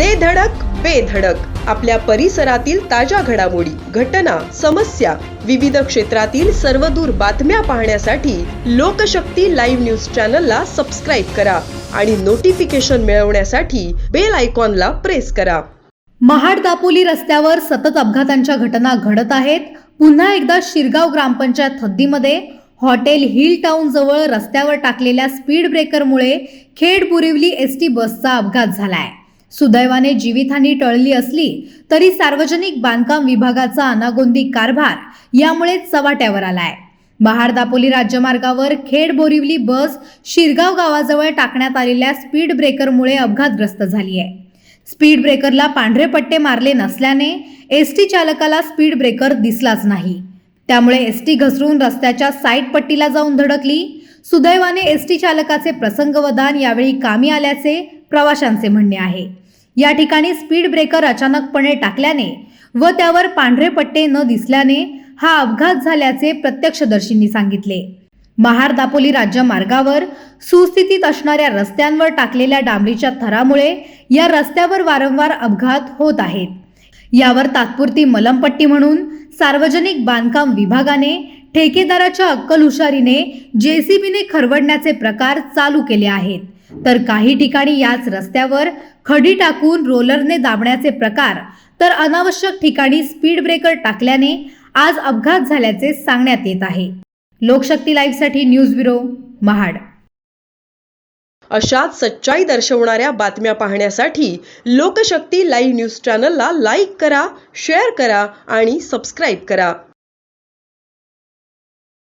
दे धडक बेधडक आपल्या परिसरातील ताज्या घडामोडी घटना समस्या विविध क्षेत्रातील सर्वदूर बातम्या पाहण्यासाठी लोकशक्ती लाईव्ह न्यूज चॅनलला सबस्क्राईब करा आणि नोटिफिकेशन मिळवण्यासाठी बेल आयकॉनला प्रेस करा. महाड दापोली रस्त्यावर सतत अपघातांच्या घटना घडत आहेत. पुन्हा एकदा शिरगाव ग्रामपंचायत हद्दीमध्ये हॉटेल हिल टाउन जवळ रस्त्यावर टाकलेल्या स्पीड ब्रेकरमुळे खेड बुरिवली एस टी बसचा अपघात झालाय. सुदैवाने जीवितहानी टळली असली तरी सार्वजनिक बांधकाम विभागाचा अनागोंदी कारभार यामुळे चवाट्यावर आलाय. महाड दापोली राज्यमार्गावर खेड बोरिवली बस शिरगाव गावाजवळ टाकण्यात आलेल्या स्पीड ब्रेकरमुळे अपघातग्रस्त झाली आहे स्पीड ब्रेकरला पांढरे पट्टे मारले नसल्याने एस टी चालकाला स्पीड ब्रेकर दिसलाच नाही. त्यामुळे एस टी घसरून रस्त्याच्या साईड पट्टीला जाऊन धडकली. सुदैवाने एस टी चालकाचे प्रसंगवधान यावेळी कामी आल्याचे प्रवाशांचे म्हणणे आहे. या ठिकाणी स्पीड ब्रेकर अचानकपणे टाकल्याने व त्यावर पांढरे पट्टे न दिसल्याने हा अपघात झाल्याचे प्रत्यक्षदर्शींनी सांगितले. महार दापोली राज्य मार्गावर सुस्थितीत असणाऱ्या रस्त्यांवर टाकलेल्या डांबरीच्या थरामुळे या रस्त्यावर वारंवार अपघात होत आहेत. यावर तात्पुरती मलमपट्टी म्हणून सार्वजनिक बांधकाम विभागाने ठेकेदाराच्या अक्कल हुशारीने जेसीबीने खरवडण्याचे प्रकार चालू केले आहेत. तर काही ठिकाणी याच रस्त्यावर खडी टाकून रोलरने दाबण्याचे प्रकार तर अनावश्यक ठिकाणी स्पीड ब्रेकर टाकल्याने आज अपघात झाल्याचे सांगण्यात येत आहे. लोकशक्ती लाईव्हसाठी न्यूज ब्युरो महाड. अशाच सच्चाई दर्शवणाऱ्या बातम्या पाहण्यासाठी लोकशक्ती लाईव्ह न्यूज चॅनलला लाईक करा शेअर करा आणि सबस्क्राईब करा.